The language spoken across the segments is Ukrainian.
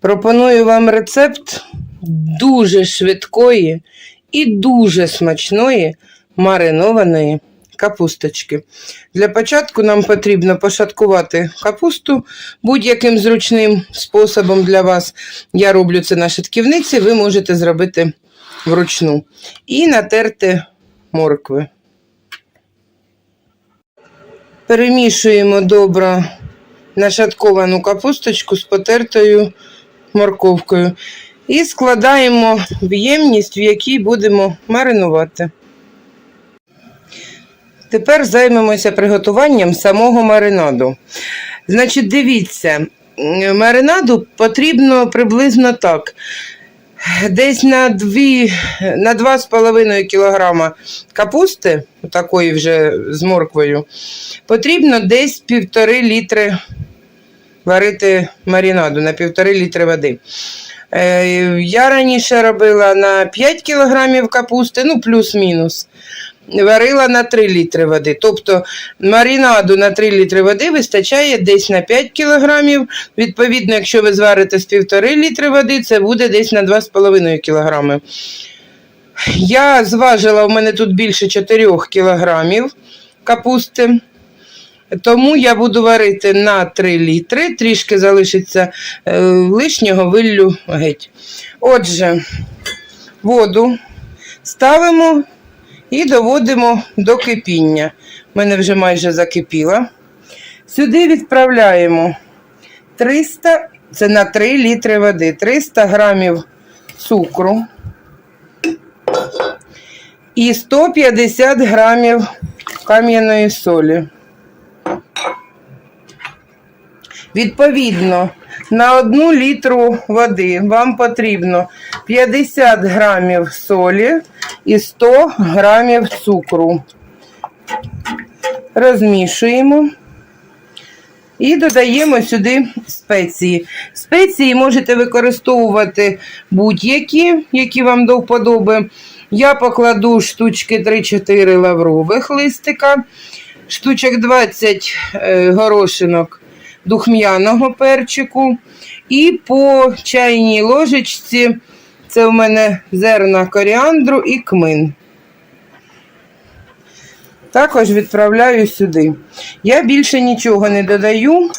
Пропоную вам рецепт дуже швидкої і дуже смачної маринованої капусточки. Для початку нам потрібно пошаткувати капусту будь-яким зручним способом для вас. Я роблю це на шатківниці, ви можете зробити вручну. І натерти моркви. Перемішуємо добре нашатковану капусточку з потертою морковкою. І складаємо в ємність, в якій будемо маринувати. Тепер займемося приготуванням самого маринаду. Значить, дивіться, маринаду потрібно приблизно так. Десь на 2, на 2,5 кг капусти, такої вже з морквою, потрібно десь півтори літри варити маринаду на півтори літри води. Е, Я раніше робила на 5 кг капусти, ну плюс-мінус. Варила на 3 літри води. Тобто маринаду на 3 літри води вистачає десь на 5 кг. Відповідно, якщо ви зварите з 1,5 літри води, це буде десь на 2,5 кг. Я зважила, у мене тут більше 4 кг капусти. Тому я буду варити на 3 літри, трішки залишиться е, лишнього виллю геть. Отже, воду ставимо і доводимо до кипіння. У мене вже майже закипіла. Сюди відправляємо 300, це на 3 літри води, 300 грамів цукру і 150 грамів кам'яної солі. Відповідно, на одну літру води вам потрібно 50 грамів солі і 100 грамів цукру. Розмішуємо і додаємо сюди спеції. Спеції можете використовувати будь-які, які вам до вподоби. Я покладу штучки 3-4 лаврових листика, штучок 20 е, горошинок духм'яного перчику. І по чайній ложечці це в мене зерна коріандру і кмин. Також відправляю сюди. Я більше нічого не додаю.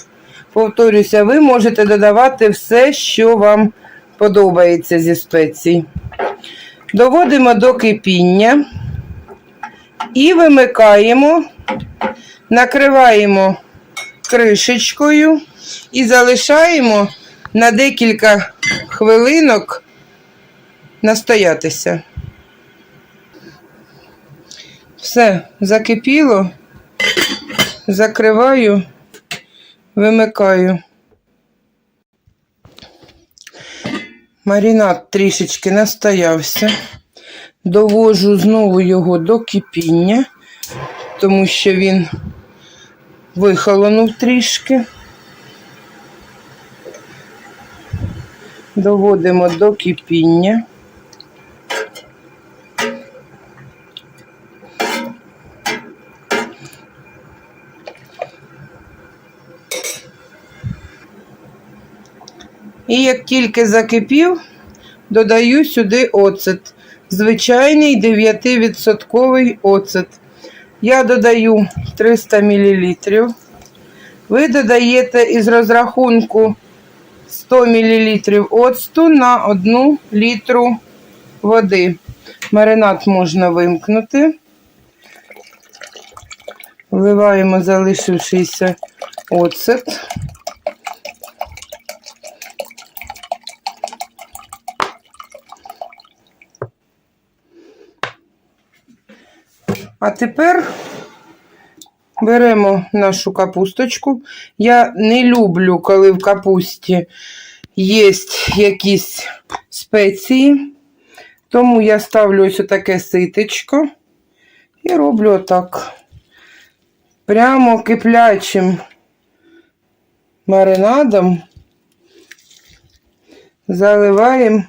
Повторюся, ви можете додавати все, що вам подобається зі спецій. Доводимо до кипіння і вимикаємо, накриваємо кришечкою і залишаємо на декілька хвилинок настоятися. Все, закипіло, закриваю, вимикаю. Маринад трішечки настоявся. Довожу знову його до кипіння, тому що він вихолонув трішки. Доводимо до кипіння. І як тільки закипів, додаю сюди оцет. Звичайний 9% оцет. Я додаю 300 мл. Ви додаєте із розрахунку 100 мл оцту на 1 літру води. Маринад можна вимкнути. Вливаємо залишившийся оцет. А тепер беремо нашу капусточку. Я не люблю, коли в капусті є якісь спеції. Тому я ставлю ось таке ситечко і роблю отак. Прямо киплячим маринадом заливаємо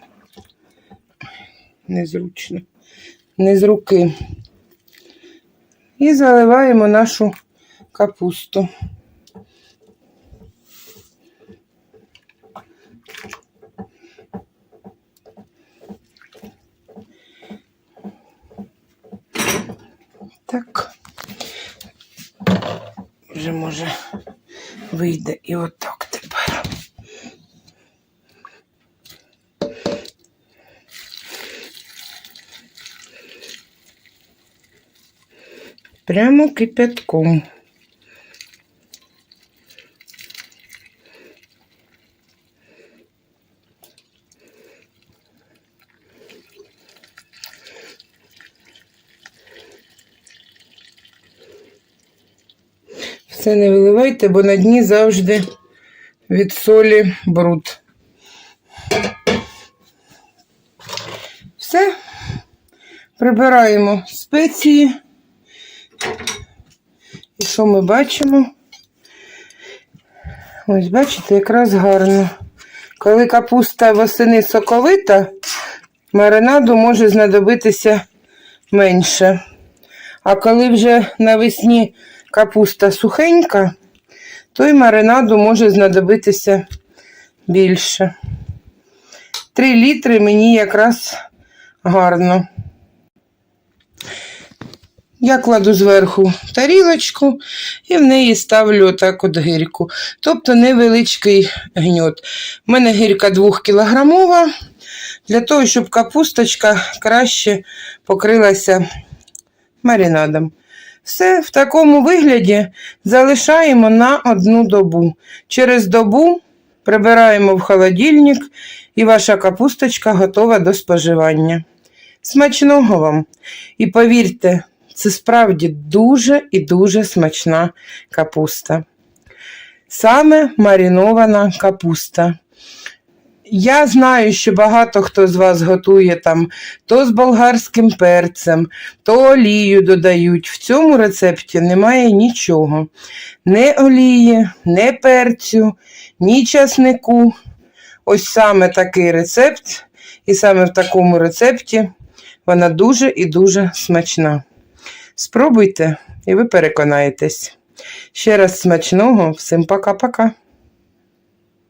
незручно, не з руки і заливаємо нашу капусту. Так, вже може вийде і отак. Прямо кипятком. Все не виливайте, бо на дні завжди від солі бруд. Все. Прибираємо спеції. Що ми бачимо? Ось, бачите, якраз гарно. Коли капуста восени соковита, маринаду може знадобитися менше. А коли вже навесні капуста сухенька, то й маринаду може знадобитися більше. Три літри мені якраз гарно. Я кладу зверху тарілочку і в неї ставлю отак от гирьку. Тобто невеличкий гньот. У мене гірка 2 кілограмова, для того, щоб капусточка краще покрилася маринадом. Все в такому вигляді залишаємо на одну добу. Через добу прибираємо в холодильник і ваша капусточка готова до споживання. Смачного вам! І повірте, це справді дуже і дуже смачна капуста. Саме маринована капуста. Я знаю, що багато хто з вас готує там то з болгарським перцем, то олію додають. В цьому рецепті немає нічого. Не олії, не перцю, ні часнику. Ось саме такий рецепт, і саме в такому рецепті вона дуже і дуже смачна. Спробуйте, і ви переконаєтесь. Ще раз смачного, всім пока-пока.